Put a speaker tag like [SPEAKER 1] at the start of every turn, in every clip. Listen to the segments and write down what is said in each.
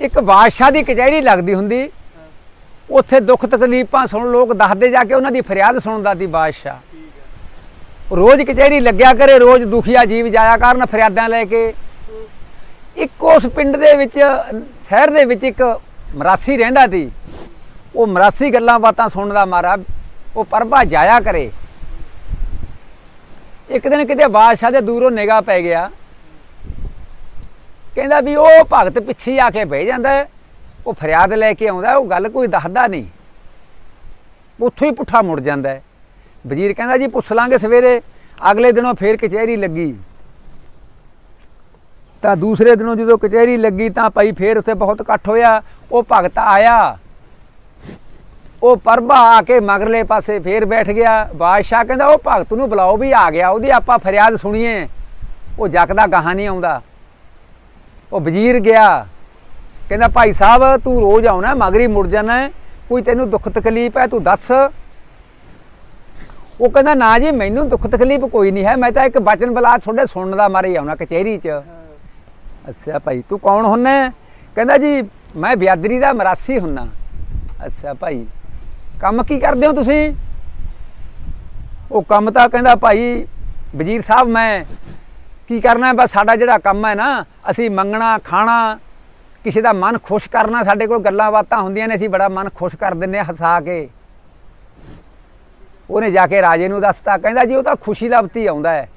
[SPEAKER 1] ਇੱਕ ਬਾਦਸ਼ਾਹ ਦੀ ਕਚਹਿਰੀ ਲੱਗਦੀ ਹੁੰਦੀ। ਉੱਥੇ ਦੁੱਖ ਤਕਲੀਫਾਂ ਸੁਣ ਲੋਕ ਦੱਸਦੇ ਜਾ ਕੇ ਉਹਨਾਂ ਦੀ ਫਰਿਆਦ ਸੁਣਦਾ ਸੀ ਬਾਦਸ਼ਾਹ। ਰੋਜ਼ ਕਚਹਿਰੀ ਲੱਗਿਆ ਕਰੇ, ਰੋਜ਼ ਦੁਖੀਆ ਜੀਵ ਜਾਇਆ ਕਰਨ ਫਰਿਆਦਾਂ ਲੈ ਕੇ। ਇੱਕ ਉਸ ਪਿੰਡ ਦੇ ਵਿੱਚ, ਸ਼ਹਿਰ ਦੇ ਵਿੱਚ ਇੱਕ ਮਰਾਸੀ ਰਹਿੰਦਾ ਸੀ। ਉਹ ਮਰਾਸੀ ਗੱਲਾਂ ਬਾਤਾਂ ਸੁਣਦਾ ਮਾਰਾ ਉਹ ਪਰਭਾ ਜਾਇਆ ਕਰੇ। ਇੱਕ ਦਿਨ ਕਿਤੇ ਬਾਦਸ਼ਾਹ ਦੇ ਦੂਰੋਂ ਨਿਗਾਹ ਪੈ ਗਿਆ। ਕਹਿੰਦਾ ਵੀ ਉਹ ਭਗਤ ਪਿੱਛੇ ਆ ਕੇ ਬਹਿ ਜਾਂਦਾ ਉਹ ਫਰਿਆਦ ਲੈ ਕੇ ਆਉਂਦਾ, ਉਹ ਗੱਲ ਕੋਈ ਦੱਸਦਾ ਨਹੀਂ। ਉੱਥੋਂ ਹੀ ਪੁੱਠਾ ਮੁੜ ਜਾਂਦਾ ਵਜ਼ੀਰ ਕਹਿੰਦਾ ਜੀ ਪੁੱਛ ਲਾਂਗੇ ਸਵੇਰੇ, ਅਗਲੇ ਦਿਨੋਂ ਫੇਰ ਕਚਹਿਰੀ ਲੱਗੀ। ਤਾਂ ਦੂਸਰੇ ਦਿਨੋਂ ਜਦੋਂ ਕਚਹਿਰੀ ਲੱਗੀ ਤਾਂ ਭਾਈ ਫੇਰ ਉੱਥੇ ਬਹੁਤ ਇਕੱਠ ਹੋਇਆ, ਉਹ ਭਗਤ ਆਇਆ। ਉਹ ਪਰਬਾ ਆ ਕੇ ਮਗਰਲੇ ਪਾਸੇ ਫੇਰ ਬੈਠ ਗਿਆ। ਬਾਦਸ਼ਾਹ ਕਹਿੰਦਾ, ਉਹ ਭਗਤ ਨੂੰ ਬੁਲਾਓ ਵੀ ਆ ਗਿਆ, ਉਹਦੀ ਆਪਾਂ ਫਰਿਆਦ ਸੁਣੀਏ। ਉਹ ਜੱਕਦਾ ਗਾਹਾਂ ਨਹੀਂ ਆਉਂਦਾ। ਉਹ ਵਜ਼ੀਰ ਗਿਆ। ਕਹਿੰਦਾ, ਭਾਈ ਸਾਹਿਬ, ਤੂੰ ਰੋਜ਼ ਆਉਣਾ, ਮਗਰੀ ਮੁੜ ਜਾਣਾ ਕੋਈ ਤੈਨੂੰ ਦੁੱਖ ਤਕਲੀਫ ਹੈ, ਤੂੰ ਦੱਸ। ਉਹ ਕਹਿੰਦਾ, ਨਾ ਜੀ, ਮੈਨੂੰ ਦੁੱਖ ਤਕਲੀਫ ਕੋਈ ਨਹੀਂ ਹੈ। ਮੈਂ ਤਾਂ ਇੱਕ ਬਚਨ ਬਲਾ ਤੁਹਾਡੇ ਸੁਣਨ ਦਾ ਮਾਰੇ ਆਉਣਾ ਕਚਹਿਰੀ 'ਚ। ਅੱਛਾ ਭਾਈ, ਤੂੰ ਕੌਣ ਹੁੰਨਾ ਕਹਿੰਦਾ ਜੀ, ਮੈਂ ਬਿਆਦਰੀ ਦਾ ਮਰਾਸੀ ਹੁੰਨਾ। ਅੱਛਾ ਭਾਈ, ਕੰਮ ਕੀ ਕਰਦੇ ਹੋ ਤੁਸੀਂ? ਉਹ ਕੰਮ ਤਾਂ ਕਹਿੰਦਾ, ਭਾਈ, ਵਜ਼ੀਰ ਸਾਹਿਬ ਮੈਂ ਕੀ ਕਰਨਾ ਬਸ ਸਾਡਾ ਜਿਹੜਾ ਕੰਮ ਹੈ ਨਾ, ਅਸੀਂ ਮੰਗਣਾ, ਖਾਣਾ, ਕਿਸੇ ਦਾ ਮਨ ਖੁਸ਼ ਕਰਨਾ, ਸਾਡੇ ਕੋਲ ਗੱਲਾਂ ਬਾਤਾਂ ਹੁੰਦੀਆਂ ਨੇ, ਅਸੀਂ ਬੜਾ ਮਨ ਖੁਸ਼ ਕਰ ਦਿੰਨੇ ਹਾਂ, ਹਸਾ ਕੇ। ਉਹਨੇ ਜਾ ਕੇ ਰਾਜੇ ਨੂੰ ਦੱਸਤਾ, ਕਹਿੰਦਾ ਜੀ ਉਹ ਤਾਂ ਖੁਸ਼ੀ ਲੱਭਤੀ ਆਉਂਦਾ ਹੈ।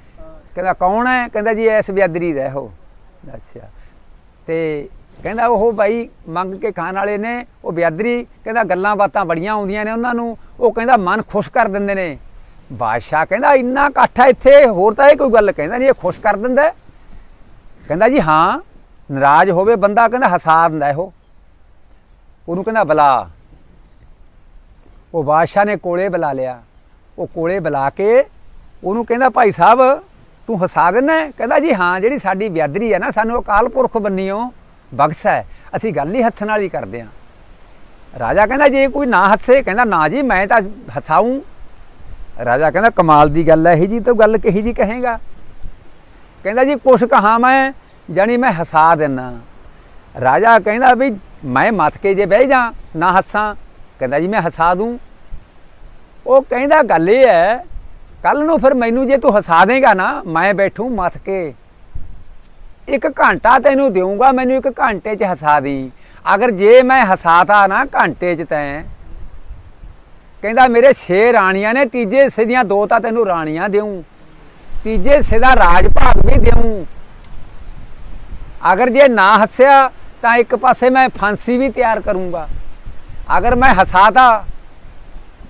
[SPEAKER 1] ਕਹਿੰਦਾ, ਕੌਣ ਹੈ? ਕਹਿੰਦਾ ਜੀ ਐਸ ਬਿਆਦਰੀ ਦਾ ਉਹ। ਅੱਛਾ। ਤੇ ਕਹਿੰਦਾ ਉਹ ਬਾਈ ਮੰਗ ਕੇ ਖਾਣ ਵਾਲੇ ਨੇ, ਉਹ ਬਿਆਦਰੀ ਕਹਿੰਦਾ ਗੱਲਾਂ ਬਾਤਾਂ ਬੜੀਆਂ ਆਉਂਦੀਆਂ ਨੇ ਉਹਨਾਂ ਨੂੰ, ਉਹ ਕਹਿੰਦਾ ਮਨ ਖੁਸ਼ ਕਰ ਦਿੰਦੇ ਨੇ। ਬਾਦਸ਼ਾਹ ਕਹਿੰਦਾ, ਇੰਨਾ ਇਕੱਠ ਹੈ ਇੱਥੇ, ਹੋਰ ਤਾਂ ਇਹ ਕੋਈ ਗੱਲ ਕਹਿੰਦਾ ਨਹੀਂ ਇਹ ਖੁਸ਼ ਕਰ ਦਿੰਦਾ ਕਹਿੰਦਾ ਜੀ, ਹਾਂ, ਨਾਰਾਜ਼ ਹੋਵੇ ਬੰਦਾ, ਕਹਿੰਦਾ ਹਸਾ ਦਿੰਦਾ ਇਹੋ। ਉਹਨੂੰ ਕਹਿੰਦਾ, ਬੁਲਾ। ਉਹ ਬਾਦਸ਼ਾਹ ਨੇ ਕੋਲੇ ਬੁਲਾ ਲਿਆ। ਉਹ ਕੋਲੇ ਬੁਲਾ ਕੇ ਉਹਨੂੰ ਕਹਿੰਦਾ, ਭਾਈ ਸਾਹਿਬ, ਤੂੰ ਹਸਾ ਦਿੰਦਾ ਕਹਿੰਦਾ ਜੀ, ਹਾਂ, ਜਿਹੜੀ ਸਾਡੀ ਵਿਆਦਰੀ ਹੈ ਨਾ, ਸਾਨੂੰ ਅਕਾਲ ਪੁਰਖ ਬੰਨੀਓ, ਬਖਸ਼ ਹੈ। ਅਸੀਂ ਗੱਲ ਹੀ ਹੱਸਣ ਵਾਲੀ ਕਰਦੇ ਹਾਂ। ਰਾਜਾ ਕਹਿੰਦਾ, ਜੇ ਕੋਈ ਨਾ ਹੱਸੇ, ਕਹਿੰਦਾ, ਨਾ ਜੀ, ਮੈਂ ਤਾਂ ਹਸਾਉਂ ਰਾਜਾ ਕਹਿੰਦਾ, ਕਮਾਲ ਦੀ ਗੱਲ ਹੈ, ਇਹ ਜੀ ਤੂੰ ਗੱਲ ਕਹੀ ਜੀ ਕਹੇਗਾ? ਕਹਿੰਦਾ ਜੀ, ਕੁਛ ਕਹਾ ਮੈਂ, ਜਾਣੀ ਮੈਂ ਹਸਾ ਦਿੰਨਾ। ਰਾਜਾ ਕਹਿੰਦਾ ਵੀ, ਮੈਂ ਮੱਥ ਕੇ ਜੇ ਬਹਿ ਜਾ, ਨਾ ਹੱਸਾਂ। ਕਹਿੰਦਾ ਜੀ, ਮੈਂ ਹਸਾ ਦੂੰ। ਉਹ ਕਹਿੰਦਾ, ਗੱਲ ਇਹ ਹੈ ਕੱਲ ਨੂੰ ਫਿਰ ਮੈਨੂੰ ਜੇ ਤੂੰ ਹਸਾ ਦੇਗਾ ਨਾ, ਮੈਂ ਬੈਠੂ ਮੱਥ ਕੇ। ਇੱਕ ਘੰਟਾ ਤੈਨੂੰ ਦੇਊਂਗਾ, ਮੈਨੂੰ ਇੱਕ ਘੰਟੇ 'ਚ ਹਸਾ ਦੀ। ਅਗਰ ਜੇ ਮੈਂ ਹਸਾਤਾ ਨਾ, ਘੰਟੇ 'ਚ ਤੈਂ ਕਹਿੰਦਾ, ਮੇਰੇ ਛੇ ਰਾਣੀਆਂ ਨੇ, ਤੀਜੇ ਹਿੱਸੇ ਦੀਆਂ ਦੋ ਤਾਂ ਤੈਨੂੰ ਰਾਣੀਆਂ ਦੇਉਂ ਤੀਜੇ ਹਿੱਸੇ ਦਾ ਰਾਜ ਭਾਗ ਵੀ ਦੇਉਂ ਅਗਰ ਜੇ ਨਾ ਹੱਸਿਆ, ਤਾਂ ਇੱਕ ਪਾਸੇ ਮੈਂ ਫਾਂਸੀ ਵੀ ਤਿਆਰ ਕਰੂੰਗਾ। ਅਗਰ ਮੈਂ ਹਸਾਤਾ,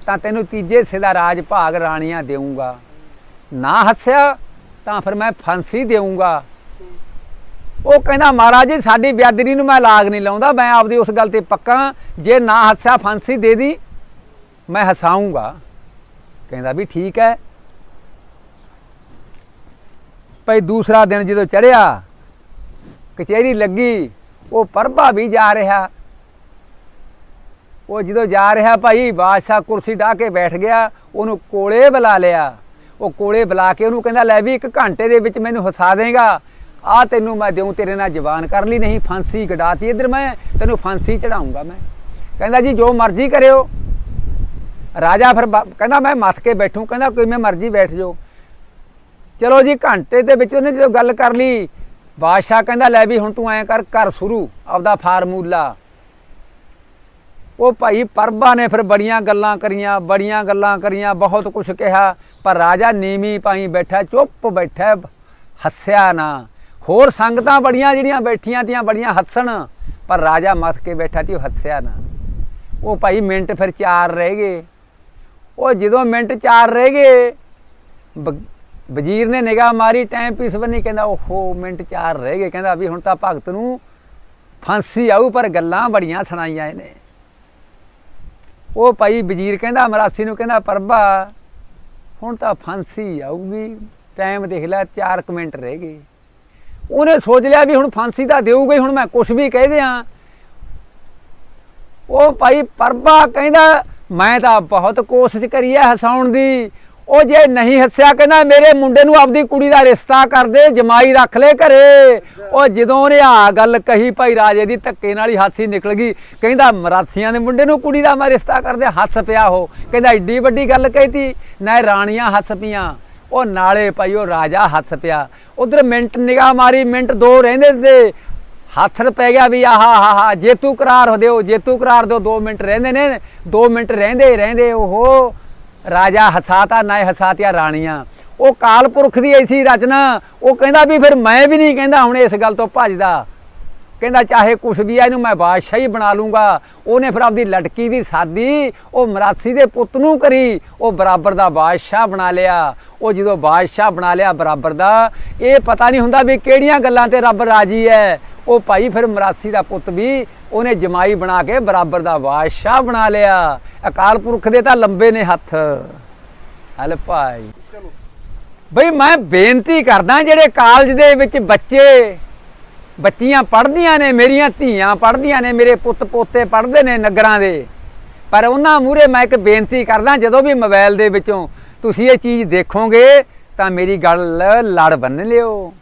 [SPEAKER 1] ਤਾਂ ਤੈਨੂੰ ਤੀਜੇ ਹਿੱਸੇ ਦਾ ਰਾਜ ਭਾਗ ਰਾਣੀਆਂ ਦੇਊਂਗਾ। ਨਾ ਹੱਸਿਆ, ਤਾਂ ਫਿਰ ਮੈਂ ਫਾਂਸੀ ਦੇਊਂਗਾ। ਉਹ ਕਹਿੰਦਾ, ਮਹਾਰਾਜ ਜੀ, ਸਾਡੀ ਬਿਆਦਰੀ ਨੂੰ ਮੈਂ ਲਾਗ ਨਹੀਂ ਲਾਉਂਦਾ। ਮੈਂ ਆਪਦੀ ਉਸ ਗੱਲ ਤੇ ਪੱਕਾ ਜੇ ਨਾ ਹੱਸਿਆ, ਫਾਂਸੀ ਦੇ ਦੀ। ਮੈਂ ਹਸਾਉਂਗਾ। ਕਹਿੰਦਾ ਵੀ ਠੀਕ ਹੈ। ਭਈ ਦੂਸਰਾ ਦਿਨ ਜਦੋਂ ਚੜਿਆ ਕਚਹਿਰੀ ਲੱਗੀ, ਉਹ ਪਰਭਾ ਵੀ ਜਾ ਰਿਹਾ। ਉਹ ਜਦੋਂ ਜਾ ਰਿਹਾ ਭਾਈ, ਬਾਦਸ਼ਾਹ ਕੁਰਸੀ ਢਾ ਕੇ ਬੈਠ ਗਿਆ, ਉਹਨੂੰ ਕੋਲੇ ਬੁਲਾ ਲਿਆ। ਉਹ ਕੋਲੇ ਬੁਲਾ ਕੇ ਉਹਨੂੰ ਕਹਿੰਦਾ, ਲੈ ਵੀ ਇੱਕ ਘੰਟੇ ਦੇ ਵਿੱਚ ਮੈਨੂੰ ਹਸਾ ਦੇਗਾ। ਆ ਤੈਨੂੰ ਮੈਂ ਦਿਉ ਤੇਰੇ ਨਾਲ ਜਵਾਨ ਕਰ ਲਈ ਨਹੀਂ, ਫਾਂਸੀ ਕਢਾਤੀ ਇਧਰ ਮੈਂ, ਤੈਨੂੰ ਫਾਂਸੀ ਚੜਾਉਂਗਾ ਮੈਂ। ਕਹਿੰਦਾ ਜੀ, ਜੋ ਮਰਜ਼ੀ ਕਰਿਓ। ਰਾਜਾ ਫਿਰ ਬਾ- ਕਹਿੰਦਾ ਮੈਂ ਮੱਥ ਕੇ ਬੈਠੂ, ਕਹਿੰਦਾ ਕਿਵੇਂ ਮਰਜ਼ੀ ਬੈਠ ਜਾਓ। ਚਲੋ ਜੀ, ਘੰਟੇ ਦੇ ਵਿੱਚ ਉਹਨੇ ਜਦੋਂ ਗੱਲ ਕਰ ਲਈ, ਬਾਦਸ਼ਾਹ ਕਹਿੰਦਾ, ਲੈ ਵੀ ਹੁਣ ਤੂੰ ਐਂ ਕਰ ਕਰ ਸ਼ੁਰੂ, ਆਪਦਾ ਫਾਰਮੂਲਾ। ਉਹ ਭਾਈ ਪਰਬਾ ਨੇ ਫਿਰ ਬੜੀਆਂ ਗੱਲਾਂ ਕਰੀਆਂ, ਬੜੀਆਂ ਗੱਲਾਂ ਕਰੀਆਂ, ਬਹੁਤ ਕੁਝ ਕਿਹਾ, ਪਰ ਰਾਜਾ ਨੀਵੀਂ ਪਾਈ ਬੈਠਾ, ਚੁੱਪ ਬੈਠਾ, ਹੱਸਿਆ ਨਾ। ਹੋਰ ਸੰਗਤਾਂ ਬੜੀਆਂ ਜਿਹੜੀਆਂ ਬੈਠੀਆਂ ਤੀਆਂ, ਬੜੀਆਂ ਹੱਸਣ, ਪਰ ਰਾਜਾ ਮੱਥ ਕੇ ਬੈਠਾ ਤੀ ਉਹ ਹੱਸਿਆ ਨਾ। ਉਹ ਭਾਈ ਮਿੰਟ ਫਿਰ ਚਾਰ ਰਹਿ ਗਏ। ਉਹ ਜਦੋਂ ਮਿੰਟ ਚਾਰ ਰਹਿ ਗਏ, ਬ- ਵਜ਼ੀਰ ਨੇ ਨਿਗਾਹ ਮਾਰੀ ਟਾਈਮ ਪੀਸ ਬੰਨੀ, ਕਹਿੰਦਾ, ਓਹੋ, ਮਿੰਟ ਚਾਰ ਰਹਿ ਗਏ। ਕਹਿੰਦਾ, ਵੀ ਹੁਣ ਤਾਂ ਭਗਤ ਨੂੰ ਫਾਂਸੀ ਆਊ, ਪਰ ਗੱਲਾਂ ਬੜੀਆਂ ਸੁਣਾਈਆਂ ਇਹਨੇ। ਉਹ ਭਾਈ ਵਜ਼ੀਰ ਕਹਿੰਦਾ ਮਰਾਸੀ ਨੂੰ ਕਹਿੰਦਾ, ਪਰਬਾ, ਹੁਣ ਤਾਂ ਫਾਂਸੀ ਆਊਗੀ। ਟਾਈਮ ਦੇਖ ਲੈ 4 ਮਿੰਟ ਰਹਿ ਗਏ। ਉਹਨੇ ਸੋਚ ਲਿਆ ਵੀ ਹੁਣ ਫਾਂਸੀ ਤਾਂ ਦੇਊਗਾ ਹੁਣ ਮੈਂ ਕੁਝ ਵੀ ਕਹਿ ਦਿਆਂ। ਉਹ ਭਾਈ ਪਰਬਾ ਕਹਿੰਦਾ ਮੈਂ ਤਾਂ ਬਹੁਤ ਕੋਸ਼ਿਸ਼ ਕਰੀ ਹੈ ਹਸਾਉਣ ਦੀ। ਉਹ ਜੇ ਨਹੀਂ ਹੱਸਿਆ ਕਹਿੰਦਾ ਮੇਰੇ ਮੁੰਡੇ ਨੂੰ ਆਪਦੀ ਕੁੜੀ ਦਾ ਰਿਸ਼ਤਾ ਕਰ ਦੇ, ਜਮਾਈ ਰੱਖ ਲੈ ਘਰੇ। ਉਹ ਜਦੋਂ ਉਹਨੇ ਆ ਗੱਲ ਕਹੀ ਭਾਈ ਰਾਜੇ ਦੀ, ਧੱਕੇ ਨਾਲ ਹੀ ਹਾਸੀ ਨਿਕਲ ਗਈ। ਕਹਿੰਦਾ, ਮਰਾਸੀਆਂ ਦੇ ਮੁੰਡੇ ਨੂੰ ਕੁੜੀ ਦਾ ਮੈਂ ਰਿਸ਼ਤਾ ਕਰ ਦੇ, ਹੱਸ ਪਿਆ ਉਹ। ਕਹਿੰਦਾ, ਏਡੀ ਵੱਡੀ ਗੱਲ ਕਹੀਤੀ, ਨਾ ਰਾਣੀਆਂ ਹੱਸ ਪੀਆਂ ਉਹ ਨਾਲੇ ਭਾਈ, ਉਹ ਰਾਜਾ ਹੱਸ ਪਿਆ। ਉਧਰ ਮਿੰਟ ਨਿਗਾਹ ਮਾਰੀ, ਮਿੰਟ ਦੋ ਰਹਿੰਦੇ ਤੇ। ਹੱਥ ਪੈ ਗਿਆ ਵੀ ਆਹਾ ਹਾ ਜੇਤੂ ਕਰਾਰ ਹੋ ਦਿਓ ਜੇਤੂ ਕਰਾਰ ਦਿਓ 2 ਮਿੰਟ ਰਹਿੰਦੇ ਨੇ 2 ਮਿੰਟ ਰਹਿੰਦੇ ਰਹਿੰਦੇ ਉਹ ਰਾਜਾ ਹਸਾਤਾ ਨਾ ਹਸਾਤਿਆ ਰਾਣੀਆਂ। ਉਹ ਕਾਲ ਪੁਰਖ ਦੀ ਐਸੀ ਰਚਨਾ, ਉਹ ਕਹਿੰਦਾ ਵੀ ਫਿਰ ਮੈਂ ਵੀ ਨਹੀਂ ਕਹਿੰਦਾ ਹੁਣ ਇਸ ਗੱਲ ਤੋਂ ਭੱਜਦਾ। ਕਹਿੰਦਾ ਚਾਹੇ ਕੁਛ ਵੀ ਆ, ਇਹਨੂੰ ਮੈਂ ਬਾਦਸ਼ਾਹ ਹੀ ਬਣਾ ਲੂੰਗਾ। ਉਹਨੇ ਫਿਰ ਆਪਦੀ ਲਟਕੀ ਦੀ ਸਾਦੀ, ਉਹ ਮਰਾਸੀ ਦੇ ਪੁੱਤ ਨੂੰ ਕਰੀ, ਉਹ ਬਰਾਬਰ ਦਾ ਬਾਦਸ਼ਾਹ ਬਣਾ ਲਿਆ। ਉਹ ਜਦੋਂ ਬਾਦਸ਼ਾਹ ਬਣਾ ਲਿਆ ਬਰਾਬਰ ਦਾ, ਇਹ ਪਤਾ ਨਹੀਂ ਹੁੰਦਾ ਵੀ ਕਿਹੜੀਆਂ ਗੱਲਾਂ ਤੇ ਰੱਬ ਰਾਜੀ ਹੈ। ਉਹ ਭਾਈ ਫਿਰ ਮਰਾਸੀ ਦਾ ਪੁੱਤ ਵੀ ਉਹਨੇ ਜਮਾਈ ਬਣਾ ਕੇ ਬਰਾਬਰ ਦਾ ਬਾਦਸ਼ਾਹ ਬਣਾ ਲਿਆ। ਅਕਾਲ ਪੁਰਖ ਦੇ ਤਾਂ ਲੰਬੇ ਨੇ ਹੱਥ। ਹਲ ਭਾਈ। ਬਈ ਮੈਂ ਬੇਨਤੀ ਕਰਦਾ ਜਿਹੜੇ ਕਾਲਜ ਦੇ ਵਿੱਚ ਬੱਚੇ ਬੱਚੀਆਂ ਪੜ੍ਹਦੀਆਂ ਨੇ ਮੇਰੀਆਂ ਧੀਆਂ ਪੜ੍ਹਦੀਆਂ ਨੇ ਮੇਰੇ ਪੁੱਤ ਪੋਤੇ ਪੜ੍ਹਦੇ ਨੇ ਨਗਰਾਂ ਦੇ। ਪਰ ਉਹਨਾਂ ਮੂਹਰੇ ਮੈਂ ਇੱਕ ਬੇਨਤੀ ਕਰਦਾ ਜਦੋਂ ਵੀ ਮੋਬਾਈਲ ਦੇ ਵਿੱਚੋਂ ਤੁਸੀਂ ਇਹ ਚੀਜ਼ ਦੇਖੋਗੇ ਤਾਂ ਮੇਰੀ ਗੱਲ ਲੜ ਬੰਨ ਲਿਓ।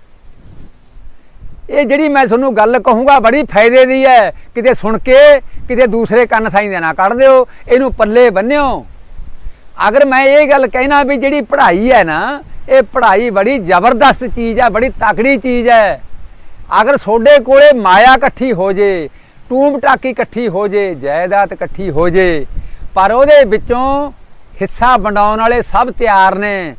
[SPEAKER 1] ਇਹ ਜਿਹੜੀ ਮੈਂ ਤੁਹਾਨੂੰ ਗੱਲ ਕਹੂੰਗਾ ਬੜੀ ਫਾਇਦੇ ਦੀ ਹੈ। ਕਿਤੇ ਸੁਣ ਕੇ, ਕਿਤੇ ਦੂਸਰੇ ਕੰਨ ਸਾਈ ਦੇ ਨਾ ਕੱਢ ਦਿਓ, ਇਹਨੂੰ ਪੱਲੇ ਬੰਨਿਓ। ਅਗਰ ਮੈਂ ਇਹ ਗੱਲ ਕਹਿਣਾ ਵੀ ਜਿਹੜੀ ਪੜ੍ਹਾਈ ਹੈ ਨਾ, ਇਹ ਪੜ੍ਹਾਈ ਬੜੀ ਜ਼ਬਰਦਸਤ ਚੀਜ਼ ਹੈ, ਬੜੀ ਤਕੜੀ ਚੀਜ਼ ਹੈ। ਅਗਰ ਤੁਹਾਡੇ ਕੋਲੇ ਮਾਇਆ ਇਕੱਠੀ ਹੋ ਜੇ, ਟੂਮ ਟਾਕੀ ਇਕੱਠੀ ਹੋ ਜੇ, ਜਾਇਦਾਦ ਇਕੱਠੀ ਹੋ ਜੇ, ਪਰ ਉਹਦੇ ਵਿੱਚੋਂ ਹਿੱਸਾ ਵੰਡਾਉਣ ਵਾਲੇ ਸਭ ਤਿਆਰ ਨੇ।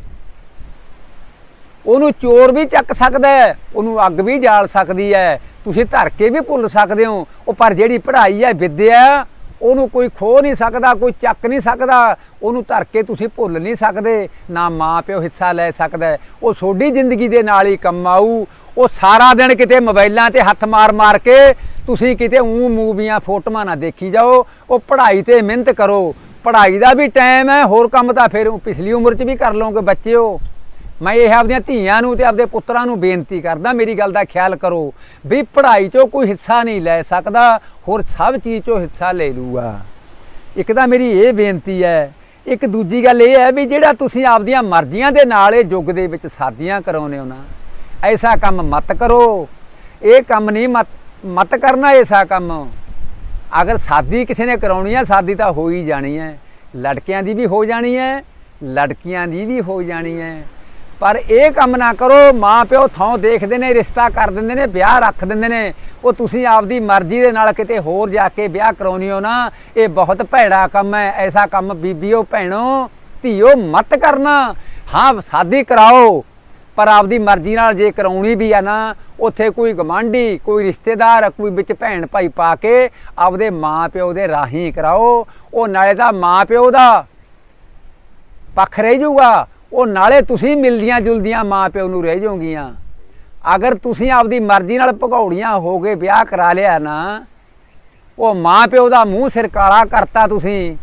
[SPEAKER 1] ਉਹਨੂੰ ਚੋਰ ਵੀ ਚੱਕ ਸਕਦਾ ਹੈ, ਉਹਨੂੰ ਅੱਗ ਵੀ ਜਾਲ ਸਕਦੀ ਹੈ। ਤੁਸੀਂ ਧਰ ਕੇ ਵੀ ਭੁੱਲ ਸਕਦੇ ਹੋ। ਉਹ ਪਰ ਜਿਹੜੀ ਪੜ੍ਹਾਈ ਹੈ, ਵਿਦਿਆ, ਉਹਨੂੰ ਕੋਈ ਖੋ ਨਹੀਂ ਸਕਦਾ, ਕੋਈ ਚੱਕ ਨਹੀਂ ਸਕਦਾ। ਉਹਨੂੰ ਧਰ ਕੇ ਤੁਸੀਂ ਭੁੱਲ ਨਹੀਂ ਸਕਦੇ। ਨਾ ਮਾਂ ਪਿਓ ਹਿੱਸਾ ਲੈ ਸਕਦਾ ਉਹ ਤੁਹਾਡੀ ਜ਼ਿੰਦਗੀ ਦੇ ਨਾਲ ਹੀ ਕੰਮ ਆਊ। ਉਹ ਸਾਰਾ ਦਿਨ ਕਿਤੇ ਮੋਬਾਈਲਾਂ ਤੇ ਹੱਥ ਮਾਰ-ਮਾਰ ਕੇ ਤੁਸੀਂ ਕਿਤੇ ਉਂ ਮੂਵੀਆਂ, ਫੋਟੋਆਂ ਨਾ ਦੇਖੀ ਜਾਓ। ਉਹ ਪੜ੍ਹਾਈ ਤੇ ਮਿਹਨਤ ਕਰੋ। ਪੜ੍ਹਾਈ ਦਾ ਵੀ ਟਾਈਮ ਹੈ, ਹੋਰ ਕੰਮ ਤਾਂ ਫਿਰ ਪਿਛਲੀ ਉਮਰ 'ਚ ਵੀ ਕਰ ਲਓਗੇ ਬੱਚਿਓ। ਮੈਂ ਇਹ ਆਪਦੀਆਂ ਧੀਆਂ ਨੂੰ ਤੇ ਆਪਦੇ ਪੁੱਤਰਾਂ ਨੂੰ ਬੇਨਤੀ ਕਰਦਾ, ਮੇਰੀ ਗੱਲ ਦਾ ਖਿਆਲ ਕਰੋ ਵੀ ਪੜ੍ਹਾਈ 'ਚੋਂ ਕੋਈ ਹਿੱਸਾ ਨਹੀਂ ਲੈ ਸਕਦਾ, ਹੋਰ ਸਭ ਚੀਜ਼ 'ਚੋਂ ਹਿੱਸਾ ਲੈ ਲੂਗਾ ਇੱਕ ਤਾਂ ਮੇਰੀ ਇਹ ਬੇਨਤੀ ਹੈ, ਇੱਕ ਦੂਜੀ ਗੱਲ ਇਹ ਹੈ ਵੀ ਜਿਹੜਾ ਤੁਸੀਂ ਆਪਦੀਆਂ ਮਰਜ਼ੀਆਂ ਦੇ ਨਾਲ ਇਹ ਯੁੱਗ ਦੇ ਵਿੱਚ ਸਾਦੀਆਂ ਕਰਾਉਨੇ ਹੋ ਨਾ, ਐਸਾ ਕੰਮ ਮਤ ਕਰੋ। ਇਹ ਕੰਮ ਨਹੀਂ ਮਤ ਮਤ ਕਰਨਾ ਐਸਾ ਕੰਮ। ਅਗਰ ਸਾਦੀ ਕਿਸੇ ਨੇ ਕਰਾਉਣੀ ਹੈ ਸਾਦੀ ਤਾਂ ਹੋ ਹੀ ਜਾਣੀ ਹੈ। ਲੜਕਿਆਂ ਦੀ ਵੀ ਹੋ ਜਾਣੀ ਹੈ, ਲੜਕੀਆਂ ਦੀ ਵੀ ਹੋ ਜਾਣੀ ਹੈ। ਪਰ ਇਹ ਕੰਮ ਨਾ ਕਰੋ ਮਾਂ ਪਿਓ ਥਾਂ ਦੇਖਦੇ ਨੇ, ਰਿਸ਼ਤਾ ਕਰ ਦਿੰਦੇ ਨੇ, ਵਿਆਹ ਰੱਖ ਦਿੰਦੇ ਨੇ। ਉਹ ਤੁਸੀਂ ਆਪਦੀ ਮਰਜ਼ੀ ਦੇ ਨਾਲ ਕਿਤੇ ਹੋਰ ਜਾ ਕੇ ਵਿਆਹ ਕਰਾਉਣੀ ਹੋ ਨਾ। ਇਹ ਬਹੁਤ ਭੈੜਾ ਕੰਮ ਹੈ। ਐਸਾ ਕੰਮ ਬੀਬੀਓ, ਭੈਣੋ, ਧੀਓ ਮਤ ਕਰਨਾ। ਹਾਂ, ਸਾਦੀ ਕਰਾਓ, ਪਰ ਆਪਦੀ ਮਰਜ਼ੀ ਨਾਲ ਜੇ ਕਰਾਉਣੀ ਵੀ ਆ ਨਾ, ਉੱਥੇ ਕੋਈ ਗਮਾਂਡੀ ਕੋਈ ਰਿਸ਼ਤੇਦਾਰ, ਕੋਈ ਵਿੱਚ ਭੈਣ ਭਾਈ ਪਾ ਕੇ ਆਪਦੇ ਮਾਂ ਪਿਓ ਦੇ ਰਾਹੀਂ ਕਰਾਓ। ਉਹ ਨਾਲੇ ਤਾਂ ਮਾਂ ਪਿਓ ਦਾ ਪੱਖ ਰਹਿ ਜਾਊਗਾ। ਉਹ ਨਾਲੇ ਤੁਸੀਂ ਮਿਲਦੀਆਂ ਜੁਲਦੀਆਂ ਮਾਂ ਪਿਓ ਨੂੰ ਰਹਿ ਜਾਓਗੀਆਂ। ਅਗਰ ਤੁਸੀਂ ਆਪਦੀ ਮਰਜ਼ੀ ਨਾਲ ਭਗੌੜੀਆਂ ਹੋ ਕੇ ਵਿਆਹ ਕਰਾ ਲਿਆ ਨਾ, ਉਹ ਮਾਂ ਪਿਓ ਦਾ ਮੂੰਹ ਸਿਰ ਕਾਲਾ ਕਰਤਾ ਤੁਸੀਂ।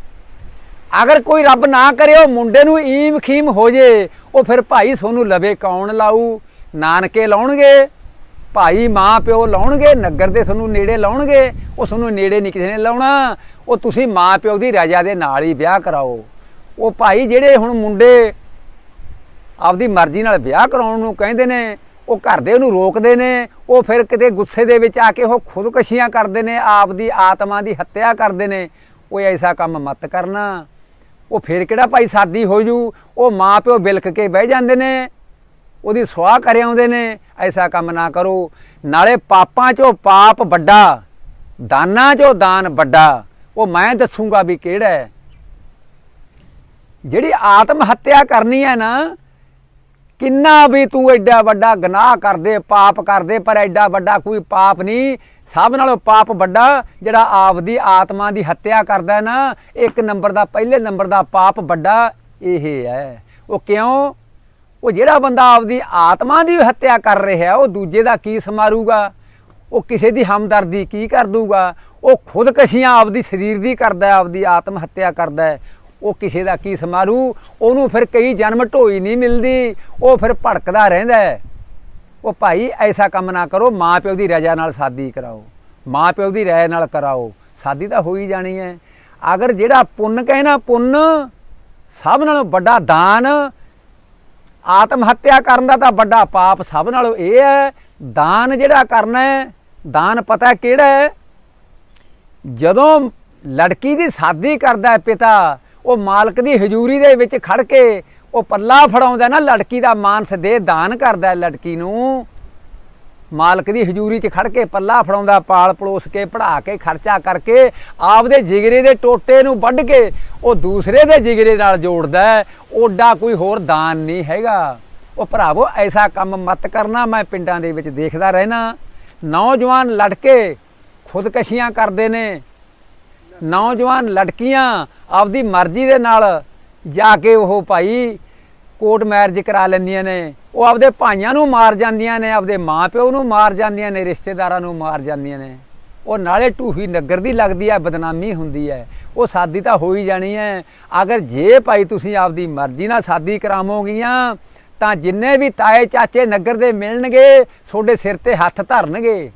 [SPEAKER 1] ਅਗਰ ਕੋਈ ਰੱਬ ਨਾ ਕਰੇ, ਉਹ ਮੁੰਡੇ ਨੂੰ ਈਮ ਖੀਮ ਹੋ ਜੇ, ਉਹ ਫਿਰ ਭਾਈ ਤੁਹਾਨੂੰ ਲਵੇ ਕੌਣ ਲਾਊ? ਨਾਨਕੇ ਲਾਉਣਗੇ, ਭਾਈ ਮਾਂ ਪਿਓ ਲਾਉਣਗੇ, ਨਗਰ ਦੇ ਤੁਹਾਨੂੰ ਨੇੜੇ ਲਾਉਣਗੇ, ਉਹ ਤੁਹਾਨੂੰ ਨੇੜੇ ਨਹੀਂ ਕਿਸੇ ਨੇ ਲਾਉਣਾ। ਉਹ ਤੁਸੀਂ ਮਾਂ ਪਿਓ ਦੀ ਰਜਾ ਦੇ ਨਾਲ ਹੀ ਵਿਆਹ ਕਰਾਓ। ਉਹ ਭਾਈ ਜਿਹੜੇ ਹੁਣ ਮੁੰਡੇ ਆਪਦੀ ਮਰਜ਼ੀ ਨਾਲ ਵਿਆਹ ਕਰਾਉਣ ਨੂੰ ਕਹਿੰਦੇ ਨੇ, ਉਹ ਘਰ ਦੇ ਉਹਨੂੰ ਰੋਕਦੇ ਨੇ, ਉਹ ਫਿਰ ਕਿਤੇ ਗੁੱਸੇ ਦੇ ਵਿੱਚ ਆ ਕੇ ਉਹ ਖੁਦਕਸ਼ੀਆਂ ਕਰਦੇ ਨੇ, ਆਪਦੀ ਆਤਮਾ ਦੀ ਹੱਤਿਆ ਕਰਦੇ ਨੇ। ਉਹ ਐਸਾ ਕੰਮ ਮਤ ਕਰਨਾ। ਉਹ ਫਿਰ ਕਿਹੜਾ ਭਾਈ ਸਾਦੀ ਹੋ ਜੂ? ਉਹ ਮਾਂ ਪਿਓ ਬਿਲਕ ਕੇ ਬਹਿ ਜਾਂਦੇ ਨੇ, ਉਹਦੀ ਸੁਆਹ ਕਰ ਆਉਂਦੇ ਨੇ। ਐਸਾ ਕੰਮ ਨਾ ਕਰੋ। ਨਾਲੇ ਪਾਪਾਂ ਚੋਂ ਪਾਪ ਵੱਡਾ, ਦਾਨਾਂ ਚੋਂ ਦਾਨ ਵੱਡਾ। ਉਹ ਮੈਂ ਦੱਸੂਗਾ ਵੀ ਕਿਹੜਾ ਹੈ। ਜਿਹੜੀ ਆਤਮ ਹੱਤਿਆ ਕਰਨੀ ਹੈ ਨਾ ਕਿੰਨਾ ਵੀ ਤੂੰ ਐਡਾ ਵੱਡਾ ਗੁਨਾਹ ਕਰਦੇ, ਪਾਪ ਕਰਦੇ, ਪਰ ਐਡਾ ਵੱਡਾ ਕੋਈ ਪਾਪ ਨਹੀਂ। ਸਭ ਨਾਲੋਂ ਪਾਪ ਵੱਡਾ ਜਿਹੜਾ ਆਪਦੀ ਆਤਮਾ ਦੀ ਹੱਤਿਆ ਕਰਦਾ ਹੈ ਨਾ, ਇੱਕ ਨੰਬਰ ਦਾ, ਪਹਿਲੇ ਨੰਬਰ ਦਾ ਪਾਪ ਵੱਡਾ ਇਹ ਹੈ। ਉਹ ਕਿਉਂ? ਉਹ ਜਿਹੜਾ ਬੰਦਾ ਆਪਦੀ ਆਤਮਾ ਦੀ ਹੱਤਿਆ ਕਰ ਰਿਹਾ, ਉਹ ਦੂਜੇ ਦਾ ਕੀ ਸਮਾਰੂਗਾ? ਉਹ ਕਿਸੇ ਦੀ ਹਮਦਰਦੀ ਕੀ ਕਰ ਦੂਗਾ? ਉਹ ਖੁਦਕਸ਼ੀਆਂ ਆਪਦੀ ਸਰੀਰ ਦੀ ਕਰਦਾ, ਆਪਦੀ ਆਤਮ ਹੱਤਿਆ ਕਰਦਾ ਉਹ ਕਿਸੇ ਦਾ ਕੀ ਸਮਾਰੂ ਉਹਨੂੰ ਫਿਰ ਕਈ ਜਨਮ ਢੋਈ ਨਹੀਂ ਮਿਲਦੀ। ਉਹ ਫਿਰ ਭੜਕਦਾ ਰਹਿੰਦਾ ਹੈ। ਉਹ ਭਾਈ, ਐਸਾ ਕੰਮ ਨਾ ਕਰੋ ਮਾਂ ਪਿਓ ਦੀ ਰਜ਼ਾ ਨਾਲ ਸਾਦੀ ਕਰਾਓ। ਮਾਂ ਪਿਓ ਦੀ ਰਾਏ ਨਾਲ ਕਰਾਓ। ਸਾਦੀ ਤਾਂ ਹੋ ਹੀ ਜਾਣੀ ਹੈ। ਅਗਰ ਜਿਹੜਾ ਪੁੰਨ ਕਹਿਣਾ ਪੁੰਨ, ਸਭ ਨਾਲੋਂ ਵੱਡਾ ਦਾਨ, ਆਤਮ ਹੱਤਿਆ ਕਰਨ ਦਾ ਤਾਂ ਵੱਡਾ ਪਾਪ ਸਭ ਨਾਲੋਂ ਇਹ ਹੈ। ਦਾਨ ਜਿਹੜਾ ਕਰਨਾ ਹੈ, ਦਾਨ ਪਤਾ ਕਿਹੜਾ ਹੈ? ਜਦੋਂ ਲੜਕੀ ਦੀ ਸ਼ਾਦੀ ਕਰਦਾ ਹੈ ਪਿਤਾ ਉਹ ਮਾਲਕ ਦੀ ਹਜ਼ੂਰੀ ਦੇ ਵਿੱਚ ਖੜ ਕੇ ਉਹ ਪੱਲਾ ਫੜਾਉਂਦਾ ਨਾ, ਲੜਕੀ ਦਾ ਮਾਨਸ ਦੇ ਦਾਨ ਕਰਦਾ ਲੜਕੀ ਨੂੰ। ਮਾਲਕ ਦੀ ਹਜ਼ੂਰੀ 'ਚ ਖੜ ਕੇ ਪੱਲਾ ਫੜਾਉਂਦਾ, ਪਾਲ ਪਲੋਸ ਕੇ ਪੜਾ ਕੇ, ਖਰਚਾ ਕਰਕੇ ਆਪਦੇ ਜਿਗਰੇ ਦੇ ਟੋਟੇ ਨੂੰ ਵੱਢ ਕੇ ਉਹ ਦੂਸਰੇ ਦੇ ਜਿਗਰੇ ਨਾਲ ਜੋੜਦਾ ਓਡਾ ਕੋਈ ਹੋਰ ਦਾਨ ਨਹੀਂ ਹੈਗਾ। ਉਹ ਭਰਾਵੋ, ਐਸਾ ਕੰਮ ਮਤ ਕਰਨਾ ਮੈਂ ਪਿੰਡਾਂ ਦੇ ਵਿੱਚ ਦੇਖਦਾ ਰਹਿਣਾ। ਨੌਜਵਾਨ ਲੜਕੇ ਖੁਦਕਸ਼ੀਆਂ ਕਰਦੇ ਨੇ। ਨੌਜਵਾਨ ਲੜਕੀਆਂ ਆਪਦੀ ਮਰਜ਼ੀ ਦੇ ਨਾਲ ਜਾ ਕੇ ਉਹ ਭਾਈ ਕੋਰਟ ਮੈਰਿਜ ਕਰਾ ਲੈਂਦੀਆਂ ਨੇ। ਉਹ ਆਪਦੇ ਭਾਈਆਂ ਨੂੰ ਮਾਰ ਜਾਂਦੀਆਂ ਨੇ, ਆਪਦੇ ਮਾਪਿਓ ਨੂੰ ਮਾਰ ਜਾਂਦੀਆਂ ਨੇ, ਰਿਸ਼ਤੇਦਾਰਾਂ ਨੂੰ ਮਾਰ ਜਾਂਦੀਆਂ ਨੇ। ਉਹ ਨਾਲੇ ਟੂਹੀ ਨਗਰ ਦੀ ਲੱਗਦੀ ਹੈ ਬਦਨਾਮੀ ਹੁੰਦੀ ਹੈ ਉਹ ਸਾਦੀ ਤਾਂ ਹੋ ਹੀ ਜਾਣੀ ਹੈ ਅਗਰ ਜੇ ਭਾਈ ਤੁਸੀਂ ਆਪਦੀ ਮਰਜ਼ੀ ਨਾਲ ਸਾਦੀ ਕਰਾਵੋਗੀਆਂ, ਤਾਂ ਜਿੰਨੇ ਵੀ ਤਾਏ ਚਾਚੇ ਨਗਰ ਦੇ ਮਿਲਣਗੇ, ਤੁਹਾਡੇ ਸਿਰ ਤੇ ਹੱਥ ਧਰਨਗੇ।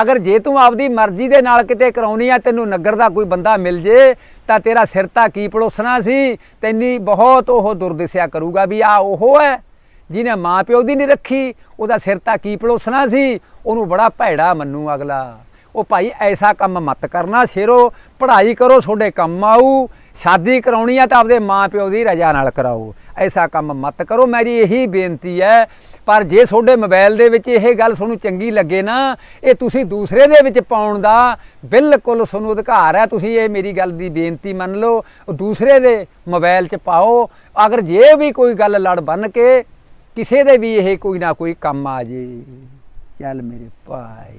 [SPEAKER 1] ਅਗਰ ਜੇ ਤੂੰ ਆਪਦੀ ਮਰਜ਼ੀ ਦੇ ਨਾਲ ਕਿਤੇ ਕਰਾਉਣੀ ਆ, ਤੈਨੂੰ ਨਗਰ ਦਾ ਕੋਈ ਬੰਦਾ ਮਿਲ ਜੇ, ਤਾਂ ਤੇਰਾ ਸਿਰ ਤਾਂ ਕੀ ਪਲੋਸਣਾ ਸੀ? ਤੈਨੀ ਬਹੁਤ ਉਹ ਦੁਰਦਿਸ਼ਿਆ ਕਰੂਗਾ ਵੀ ਆ ਉਹ ਹੈ, ਜਿਹਨੇ ਮਾਂ ਪਿਓ ਦੀ ਨਹੀਂ ਰੱਖੀ, ਉਹਦਾ ਸਿਰ ਤਾਂ ਕੀ ਪਲੋਸਣਾ ਸੀ? ਉਹਨੂੰ ਬੜਾ ਭੈੜਾ ਮੰਨੂ ਅਗਲਾ। ਉਹ ਭਾਈ ਐਸਾ ਕੰਮ ਮਤ ਕਰਨਾ ਸ਼ੇਰੋ, ਪੜ੍ਹਾਈ ਕਰੋ, ਤੁਹਾਡੇ ਕੰਮ ਆਊ, ਸ਼ਾਦੀ ਕਰਾਉਣੀ ਆ ਤਾਂ ਆਪਦੇ ਮਾਂ ਪਿਓ ਦੀ ਰਜ਼ਾ ਨਾਲ ਕਰਾਓ। ਐਸਾ ਕੰਮ ਮਤ ਕਰੋ, ਮੇਰੀ ਇਹੀ ਬੇਨਤੀ ਹੈ ਪਰ ਜੇ ਤੁਹਾਡੇ ਮੋਬਾਈਲ ਦੇ ਵਿੱਚ ਇਹ ਗੱਲ ਤੁਹਾਨੂੰ ਚੰਗੀ ਲੱਗੇ ਨਾ, ਇਹ ਤੁਸੀਂ ਦੂਸਰੇ ਦੇ ਵਿੱਚ ਪਾਉਣ ਦਾ ਬਿਲਕੁਲ ਤੁਹਾਨੂੰ ਅਧਿਕਾਰ ਹੈ। ਤੁਸੀਂ ਇਹ ਮੇਰੀ ਗੱਲ ਦੀ ਬੇਨਤੀ ਮੰਨ ਲਓ, ਦੂਸਰੇ ਦੇ ਮੋਬਾਈਲ 'ਚ ਪਾਓ। ਅਗਰ ਜੇ ਵੀ ਕੋਈ ਗੱਲ ਲੜ ਬਨ ਕੇ ਕਿਸੇ ਦੇ ਵੀ ਇਹ ਕੋਈ ਨਾ ਕੋਈ ਕੰਮ ਆ ਜੇ। ਚੱਲ ਮੇਰੇ ਭਾਈ।